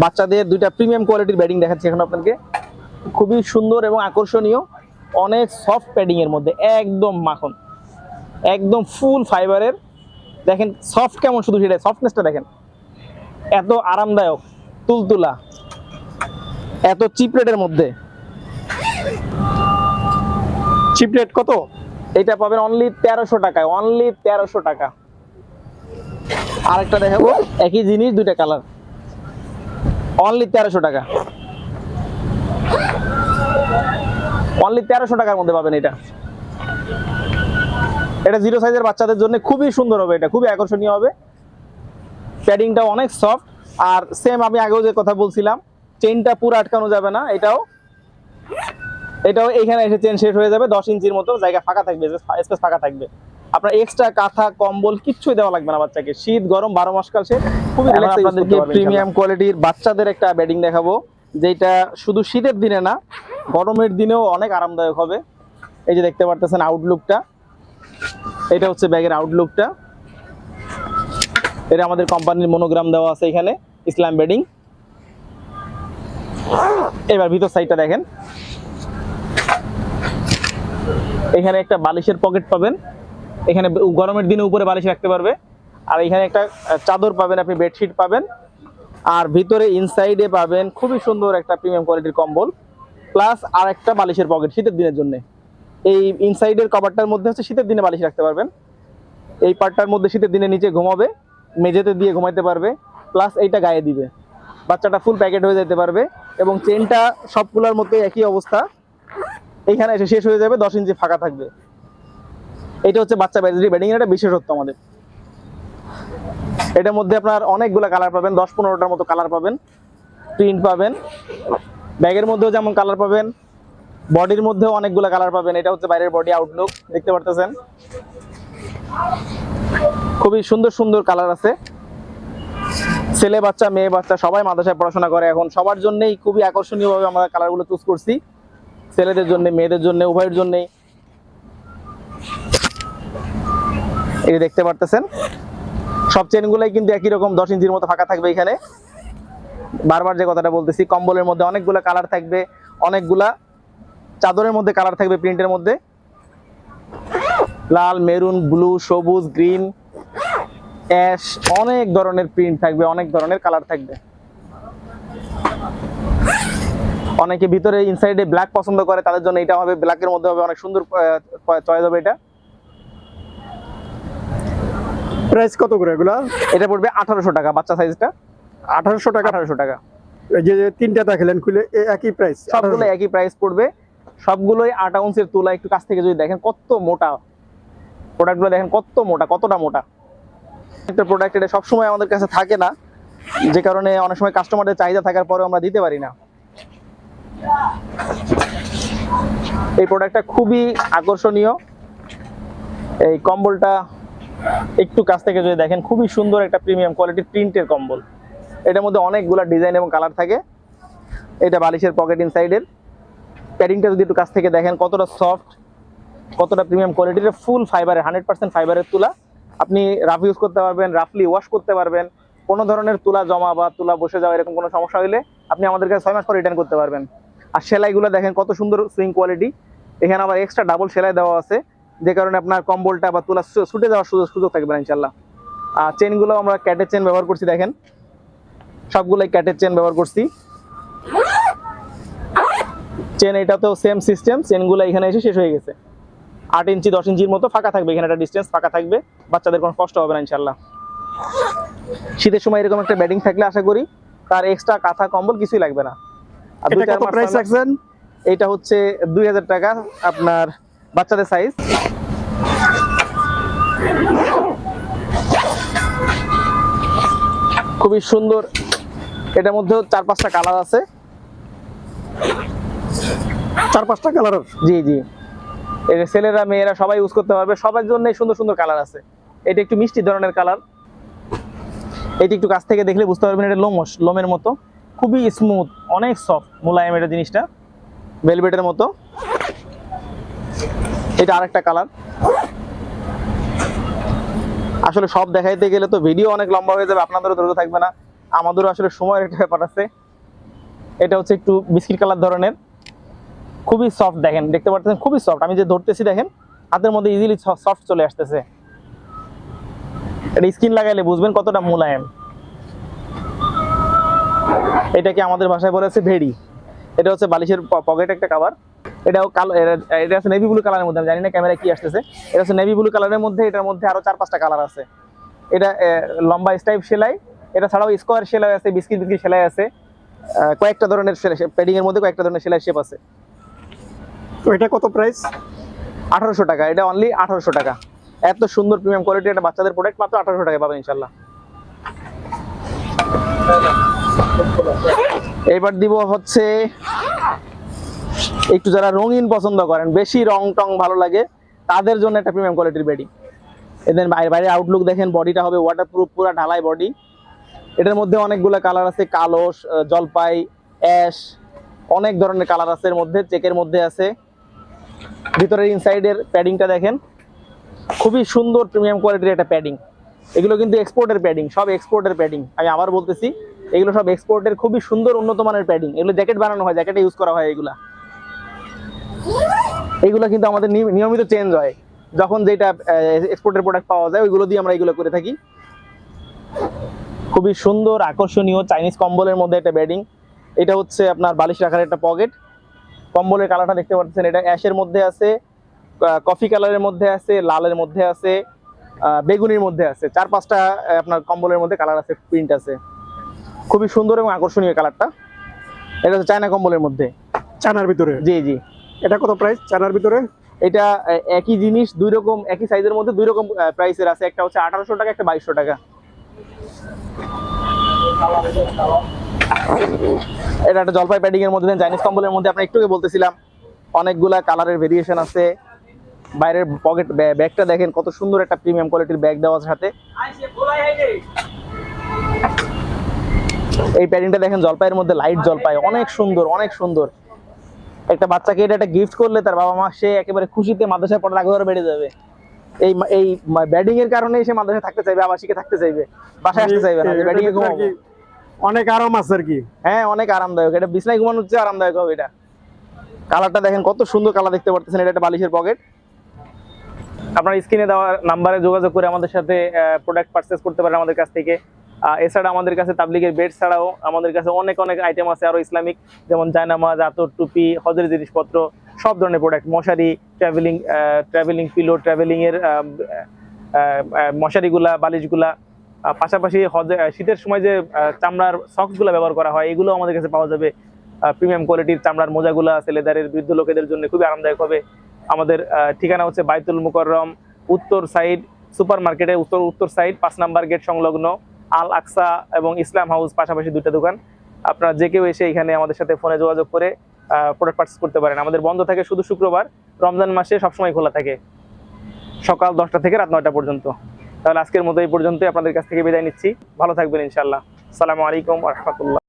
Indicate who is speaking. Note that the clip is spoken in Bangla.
Speaker 1: বাচ্চাদের দুইটা প্রিমিয়াম কোয়ালিটির ব্যাডিং দেখাচ্ছি এখন আপনাকে খুবই সুন্দর এবং আকর্ষণীয়। অনেক সফট প্যাডিং এর মধ্যে একদম মাখন। একদম ফুল ফাইবারের দেখেন সফট কেমন শুধু সেটা সফটনেসটা দেখেন। এত আরামদায়ক, তুলতুলা। এত চিপ রেটের মধ্যে।
Speaker 2: চিপ রেট কত?
Speaker 1: এটা পাবেন অনলি তেরোশো টাকায় অনলি তেরোশো টাকা। আরেকটা দেখাবো। একই জিনিস, দুইটা কালার অনলি তেরোশো টাকা। অনলি তেরোশো টাকার মধ্যে পাবেন এটা। এটা জিরো সাইজের বাচ্চাদের জন্য খুবই সুন্দর হবে এটা, খুবই আকর্ষণীয় হবে। প্যাডিংটা অনেক সফট আর সেম আমি আগেও যে কথা বলছিলাম চেনটা পুরো আটকানো যাবে না, এটাও। এটাও এখানে এসে চেন শেষ হয়ে যাবে, দশ ইঞ্চির মতো, জায়গা ফাঁকা থাকবে স্পেস ফাঁকা থাকবে। আপনার এক্সট্রা কাঁথা, কম্বল, কিচ্ছুই দেওয়া লাগবে না বাচ্চাকে। শীত, গরম, বারো মাস কাল সে
Speaker 2: আপনাদেরকে
Speaker 1: আপনাদেরকে প্রিমিয়াম কোয়ালিটির বাচ্চাদের একটা বেডিং দেখাবো যেটা শুধু শীতের দিনে না গরমের দিনেও অনেক আরামদায়ক হবে। এই যে দেখতে পারতেছেন আউটলুকটা এটা হচ্ছে ব্যাগের আউটলুকটা এটা আমাদের কোম্পানির মনোগ্রাম দেওয়া আছে এখানে ইসলাম বেডিং এবার ভিতর সাইডটা দেখেন। এখানে একটা বালিশের পকেট পাবেন। এখানে গরমের দিনে উপরে বালিশ রাখতে পারবে। আর এখানে একটা চাদর পাবেন, আপনি বেডশিট পাবেন। আর ভিতরে ইনসাইডে পাবেন, খুবই সুন্দর একটা প্রিমিয়াম কোয়ালিটির কম্বল প্লাস আর একটা বালিশের পকেট শীতের দিনের জন্য। এই ইনসাইডের কভারটার মধ্যে হচ্ছে শীতের দিনে বালিশ রাখতে পারবেন। এই পার্টটার মধ্যে শীতের দিনে নিচে ঘুমাবে, মেঝেতে দিয়ে ঘুমাইতে পারবে প্লাস এইটা গায়ে দিবে। বাচ্চাটা ফুল প্যাকেট হয়ে যেতে পারবে এবং চেনটা সবগুলোর মধ্যে একই অবস্থা। এইখানে এসে শেষ হয়ে যাবে, দশ ইঞ্চি ফাঁকা থাকবে। এটা হচ্ছে বাচ্চা ব্যাটারি ব্যাটিং এর একটা বিশেষত্ব আমাদের। এটার মধ্যে আপনার অনেকগুলো কালার পাবেন, দশ পনেরোটার মতো কালার পাবেন। প্রিন্ট পাবেন। ব্যাগের মধ্যেও যেমন কালার পাবেন বডির মধ্যেও অনেকগুলো কালার পাবেন। এটা হচ্ছে বাইরের বডি আউটলুক দেখতে পারতেছেন? খুবই সুন্দর সুন্দর কালার আছে। ছেলে বাচ্চা, মেয়ে বাচ্চা, সবাই মাদ্রাসায় পড়াশোনা করে এখন। সবার জন্যই খুবই আকর্ষণীয়ভাবে আমরা কালারগুলো চুজ করছি। ছেলেদের জন্য, মেয়েদের জন্য, উভয়ের জন্যই। এই দেখতে পারতেছেন? সব চেনগুলাই কিন্তু একই রকম, দশ ইঞ্চির মতো ফাঁকা থাকবে এখানে। বারবার যে কথাটা বলতেছি, কম্বলের মধ্যে অনেকগুলো কালার থাকবে, অনেকগুলা চাদরের মধ্যে কালার থাকবে প্রিন্টের মধ্যে। লাল মেরুন ব্লু সবুজ গ্রিন অ্যাশ অনেক ধরনের প্রিন্ট থাকবে, অনেক ধরনের কালার থাকবে। অনেকে ভিতরে ইনসাইডে ব্ল্যাক পছন্দ করে, তাদের জন্য এটা হবে ব্ল্যাকের মধ্যে হবে, অনেক সুন্দর চয়েস হবে এটা।
Speaker 2: প্রাইস কত করে এগুলা?
Speaker 1: এটা পড়বে আঠারোশো টাকা বাচ্চা সাইজটা।
Speaker 2: আঠারোশো টাকা?
Speaker 1: আঠারোশো টাকা।
Speaker 2: এই যে যে তিনটা দেখালেন খুলে একই প্রাইস
Speaker 1: সবগুলো একই প্রাইস পড়বে। সবগুলোই আট আউন্সের তুলা একটু কাছ থেকে যদি দেখেন কত মোটা। প্রোডাক্টগুলো দেখেন কত মোটা কতটা মোটা। একটা প্রোডাক্ট এটা সবসময় আমাদের কাছে থাকে না। যে কারণে অনেক সময় কাস্টমারদের চাহিদা থাকার পরেও আমরা দিতে পারি না। এই প্রোডাক্টটা খুবই আকর্ষণীয়। এই কম্বলটা একটু কাছ থেকে যদি দেখেন, খুবই সুন্দর একটা প্রিমিয়াম কোয়ালিটির প্রিন্টের কম্বল। এটার মধ্যে অনেকগুলা ডিজাইন এবং কালার থাকে। এটা বালিশের পকেট ইনসাইডের প্যাডিংটা যদি একটু কাছ থেকে দেখেন, কতটা সফট কতটা প্রিমিয়াম কোয়ালিটির ফুল ফাইবারের হান্ড্রেড পার্সেন্ট ফাইবারের তুলা। আপনি রাফ ইউজ করতে পারবেন রাফলি ওয়াশ করতে পারবেন। কোনো ধরনের তুলা জমা বা তুলা বসে যাওয়া এরকম কোনো সমস্যা হলে আপনি আমাদের কাছে ছয় মাস পর রিটার্ন করতে পারবেন। আর সেলাইগুলো দেখেন, কত সুন্দর সুইং কোয়ালিটি এখানে আবার এক্সট্রা ডাবল সেলাই দেওয়া আছে। যে কারণে আপনার কম্বলটা বা তুলা ছুটে যাওয়ার সুযোগ সুযোগ থাকবে না ইনশাল্লাহ আর চেনগুলো আমরা ক্যাটের চেন ব্যবহার করছি দেখেন। সবগুলোই ক্যাটের চেন ব্যবহার করছি। চেন এটাতেও সেম সিস্টেম চেনগুলো এখানে এসে শেষ হয়ে গেছে। আট ইঞ্চি দশ ইঞ্চির মতো ফাঁকা থাকবে এখানে একটা ডিস্টেন্স ফাঁকা থাকবে। বাচ্চাদের কোনো কষ্ট হবে না ইনশাল্লাহ শীতের সময় এরকম একটা ব্যাটিং থাকলে আশা করি তার এক্সট্রা কাঁথা কম্বল কিছুই লাগবে না। আর
Speaker 2: এটা কত প্রাইস রাখছেন?
Speaker 1: এটা হচ্ছে দুই হাজার টাকা আপনার বাচ্চাদের সাইজ খুবই সুন্দর। এটার মধ্যেও চার পাঁচটা কালার আছে।
Speaker 2: চার পাঁচটা কালার
Speaker 1: জি জি। যে ছেলেরা মেয়েরা সবাই ইউজ করতে পারবে। সবার জন্য সুন্দর সুন্দর কালার আছে। এটা একটু মিষ্টি ধরনের কালার এটি একটু কাছ থেকে দেখলে বুঝতে পারবেন এটা লোমস লোমের মতো। খুবই স্মুথ অনেক সফট মোলায়েম এটা জিনিসটা। ভেলভেটের মতো। এটা আরেকটা কালার আসলে সব দেখাইতে গেলে তো ভিডিও অনেক লম্বা হয়ে যাবে, আপনাদেরও ধৈর্য থাকবে না। আমাদেরও আসলে সময়ের একটা ব্যাপার আছে। এটা হচ্ছে একটু বিস্কিট কালার ধরনের। খুবই সফট দেখেন, দেখতে পাচ্ছেন খুবই সফট আমি যে ধরতেছি, দেখেন, হাতের মধ্যে ইজিলি সফট চলে আসতেছে। এটা স্কিন লাগাইলে বুঝবেন কতটা মোলায়েম। এটাকে আমাদের ভাষায় বলে হচ্ছে ভেড়ি? এটা হচ্ছে বালিশের পকেট একটা কাভার এটাও কালো এটা- হচ্ছে নেভি ব্লু কালারের মধ্যে আমি জানি না ক্যামেরা কি আসতেছে। এটা হচ্ছে নেভি ব্লু কালারের মধ্যে এটার মধ্যে আরও চার পাঁচটা কালার আছে। এটা লম্বা স্টাইপ সেলাই এটা ছাড়াও স্কোয়ার সেলাই আছে বিস্কিট বিস্কিট সেলাই আছে। কয়েকটা ধরনের প্যাডিং এর মধ্যে কয়েকটা ধরনের সেলাই শেপ আছে।
Speaker 2: তো এটা কত প্রাইস
Speaker 1: আঠারোশো টাকা এটা অনলি আঠারোশো টাকা। এত সুন্দর প্রিমিয়াম কোয়ালিটি একটা বাচ্চাদের প্রোডাক্ট মাত্র আঠারোশো টাকা পাবেন ইনশাল্লাহ এবার দিব হচ্ছে একটু যারা রঙিন পছন্দ করেন, বেশি রং টং ভালো লাগে, তাদের জন্য একটা প্রিমিয়াম কোয়ালিটির বেডিং এদের বাইরে বাইরে আউটলুক দেখেন বডিটা হবে ওয়াটারপ্রুফ পুরো ঢালাই বডি এটার মধ্যে অনেকগুলো কালার আছে, কালো জলপাই অ্যাশ অনেক ধরনের কালার আছে এর মধ্যে চেকের মধ্যে আছে। ভিতরের ইনসাইডের প্যাডিংটা দেখেন, খুবই সুন্দর প্রিমিয়াম কোয়ালিটির একটা প্যাডিং এগুলো কিন্তু এক্সপোর্টের প্যাডিং সব এক্সপোর্টের প্যাডিং আমি আবার বলতেছি, এগুলো সব এক্সপোর্টের খুবই সুন্দর উন্নত মানের প্যাডিং এগুলো জ্যাকেট বানানো হয় জ্যাকেটে ইউজ করা হয় এগুলা। এইগুলো কিন্তু আমাদের নিয়ম- নিয়মিত চেঞ্জ হয়। যখন যেটা এক্সপোর্টের প্রোডাক্ট পাওয়া যায় ওইগুলো দিয়ে আমরা এগুলো করে থাকি। খুবই সুন্দর আকর্ষণীয় চাইনিজ কম্বলের মধ্যে একটা বেডিং এটা হচ্ছে আপনার বালিশ রাখার একটা পকেট কম্বলের কালারটা দেখতে পাচ্ছেন এটা অ্যাশের মধ্যে আছে কফি কালারের মধ্যে আছে লালের মধ্যে আছে বেগুনির মধ্যে আছে। চার পাঁচটা আপনার কম্বলের মধ্যে কালার আছে প্রিন্ট আছে। খুবই সুন্দর এবং আকর্ষণীয় কালারটা এটা হচ্ছে চায়না কম্বলের মধ্যে।
Speaker 2: চানার ভিতরে?
Speaker 1: জি জি।
Speaker 2: এটা কত প্রাইস চানার ভিতরে?
Speaker 1: এটা একই জিনিস, দুই রকম, একই সাইজের মধ্যে দুই রকম প্রাইসের আছে। একটা হচ্ছে আঠারোশো টাকা, একটা বাইশশো টাকা। এটা একটা জলপাই প্যাডিং এর মধ্যে চাইনিজ কম্বলের মধ্যে। আপনি একটু বলতেছিলাম, অনেকগুলা কালারের ভেরিয়েশন আছে। বাইরের পকেট ব্যাগটা দেখেন, কত সুন্দর একটা প্রিমিয়াম কোয়ালিটির ব্যাগ দেওয়া আছে সাথে এই প্যাডিংটা দেখেন, জলপাইয়ের মধ্যে লাইট জলপাই, অনেক সুন্দর অনেক সুন্দর। একটা বাচ্চাকে এটা একটা গিফট করলে তার বাবা মা সে একেবারে খুশিতে মাদ্রাসায় পড়ার আগ্রহ বেড়ে যাবে। এই এই ব্যাডিং এর কারণেই সে মাদ্রাসায় থাকতে চাইবে আবাসিকে থাকতে চাইবে বাসায় আসতে চাইবে না
Speaker 2: এটার
Speaker 1: ব্যাডিং এ
Speaker 2: ভিতরে
Speaker 1: ঘুমাবো।
Speaker 2: অনেক আরাম আছে আর কি?
Speaker 1: হ্যাঁ অনেক আরামদায়ক। এটা বিছনায় ঘুমানো হচ্ছে আরামদায়ক হবে এটা। কালারটা দেখেন কত সুন্দর কালার দেখতে পারতেছেন এটা একটা বালিশের পকেট আপনার স্ক্রিনে দেওয়া নাম্বারে যোগাযোগ করে আমাদের সাথে প্রোডাক্ট পারচেস করতে পারেন আমাদের কাছ থেকে। এছাড়া আমাদের কাছে তাবলিগের বেড ছাড়াও আমাদের কাছে অনেক অনেক আইটেম আছে আরও ইসলামিক যেমন জায়নামাজ আতর টুপি হজের জিনিসপত্র সব ধরনের প্রোডাক্ট মশারি ট্রাভেলিং ট্রাভেলিং পিলো ট্রাভেলিং এর আহ, আহ, আহ, মশারিগুলা বালিশগুলা। পাশাপাশি হজে শীতের সময় যে চামড়ার সক্সগুলো ব্যবহার করা হয় এগুলো আমাদের কাছে পাওয়া যাবে। প্রিমিয়াম কোয়ালিটির চামড়ার মোজাগুলো আছে লেদারের বৃদ্ধ লোকেদের জন্য খুবই আরামদায়ক হবে। আমাদের ঠিকানা হচ্ছে বাইতুল মুকররম উত্তর সাইড সুপার মার্কেটের উত্তর উত্তর সাইড পাঁচ নাম্বার গেট সংলগ্ন। আল আকসা এবং ইসলাম হাউস পাশাপাশি দুইটা দোকান। আপনারা যে কেউ এসে এখানে আমাদের সাথে ফোনে যোগাযোগ করে প্রোডাক্ট পার্চেস করতে পারেন। আমাদের বন্ধ থাকে শুধু শুক্রবার, রমজান মাসে সবসময় খোলা থাকে। সকাল দশটা থেকে রাত নয়টা পর্যন্ত। তাহলে আজকের মতো এই পর্যন্তই। আপনাদের কাছ থেকে বিদায় নিচ্ছি। ভালো থাকবেন ইনশাল্লাহ সালামু আলাইকুম রহমতুল্লাহ।